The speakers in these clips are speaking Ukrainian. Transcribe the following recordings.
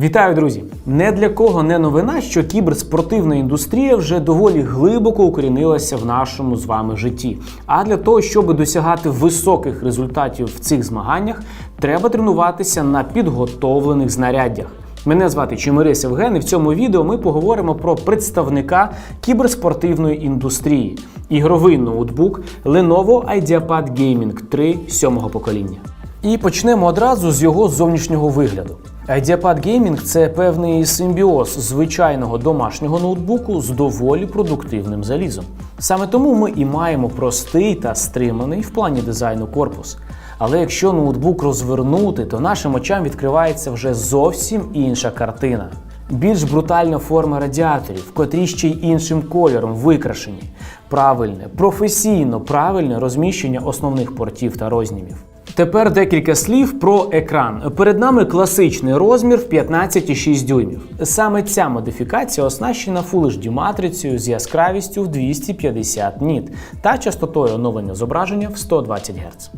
Вітаю, друзі! Не для кого не новина, що кіберспортивна індустрія вже доволі глибоко укорінилася в нашому з вами житті. А для того, щоб досягати високих результатів в цих змаганнях, треба тренуватися на підготовлених знаряддях. Мене звати Чимирис Евген, і в цьому відео ми поговоримо про представника кіберспортивної індустрії ігровий ноутбук Lenovo IdeaPad Gaming 3 сьомого покоління. І почнемо одразу з його зовнішнього вигляду. IdeaPad Gaming – це певний симбіоз звичайного домашнього ноутбуку з доволі продуктивним залізом. Саме тому ми і маємо простий та стриманий в плані дизайну корпус. Але якщо ноутбук розвернути, то нашим очам відкривається вже зовсім інша картина. Більш брутальна форма радіаторів, котрі ще й іншим кольором викрашені, правильне, професійно правильне розміщення основних портів та рознімів. Тепер декілька слів про екран. Перед нами класичний розмір в 15,6 дюймів. Саме ця модифікація оснащена Full HD матрицею з яскравістю в 250 ніт та частотою оновлення зображення в 120 Гц.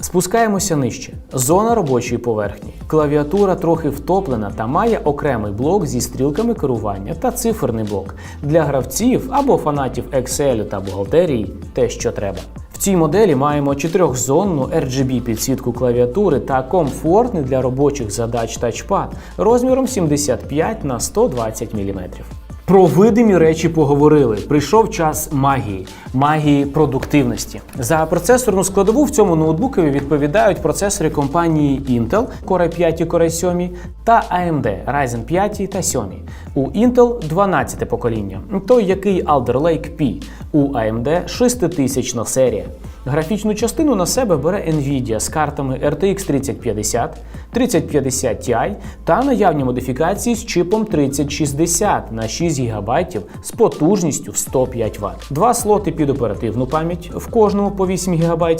Спускаємося нижче. Зона робочої поверхні. Клавіатура трохи втоплена та має окремий блок зі стрілками керування та циферний блок для гравців або фанатів Excel та бухгалтерії те, що треба. Цій моделі маємо чотирьохзонну RGB підсвітку клавіатури та комфортний для робочих задач тачпад розміром 75 на 120 мм. Про видимі речі поговорили. Прийшов час магії, магії продуктивності. За процесорну складову в цьому ноутбукові відповідають процесори компанії Intel Core 5 і Core 7 та AMD Ryzen 5 та 7. У Intel 12 покоління, той який Alder Lake P, у AMD 6000 серія. Графічну частину на себе бере Nvidia з картами RTX 3050, 3050 Ti та наявні модифікації з чипом 3060 на 6 ГБ з потужністю в 105 Вт. Два слоти під оперативну пам'ять в кожному по 8 ГБ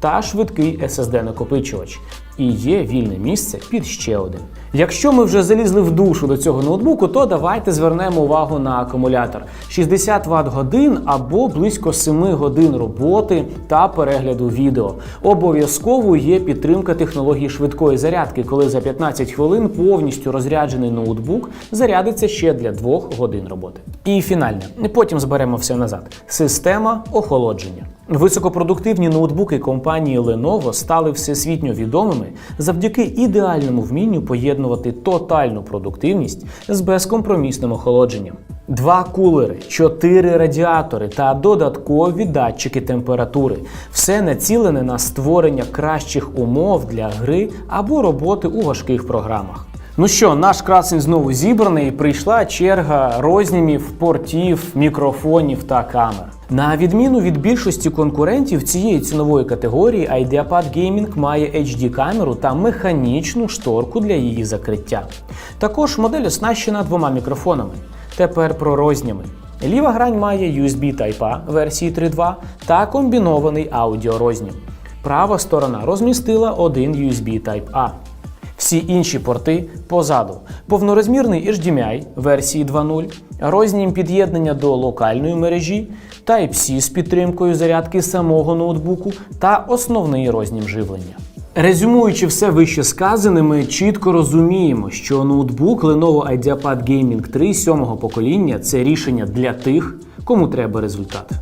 та швидкий SSD-накопичувач. І є вільне місце під ще один. Якщо ми вже залізли в душу до цього ноутбуку, то давайте звернемо увагу на акумулятор: 60 Вт годин або близько 7 годин роботи та перегляду відео. Обов'язково є підтримка технології швидкої зарядки, коли за 15 хвилин повністю розряджений ноутбук зарядиться ще для 2 годин роботи. І фінальне, потім зберемо все назад. Система охолодження. Високопродуктивні ноутбуки компанії Lenovo стали всесвітньо відомими завдяки ідеальному вмінню поєднувати тотальну продуктивність з безкомпромісним охолодженням. Два кулери, чотири радіатори та додаткові датчики температури. Все націлене на створення кращих умов для гри або роботи у важких програмах. Ну що, наш красень знову зібраний. Прийшла черга рознімів, портів, мікрофонів та камер. На відміну від більшості конкурентів цієї цінової категорії, IdeaPad Gaming має HD камеру та механічну шторку для її закриття. Також модель оснащена двома мікрофонами. Тепер про розніми. Ліва грань має USB Type-A версії 3.2 та комбінований аудіорознім. Права сторона розмістила один USB Type-A. Всі інші порти позаду. Повнорозмірний HDMI версії 2.0, рознім під'єднання до локальної мережі, Type-C з підтримкою зарядки самого ноутбуку та основний рознім живлення. Резюмуючи все вище сказане, ми чітко розуміємо, що ноутбук Lenovo IdeaPad Gaming 3 сьомого покоління це рішення для тих, кому треба результат.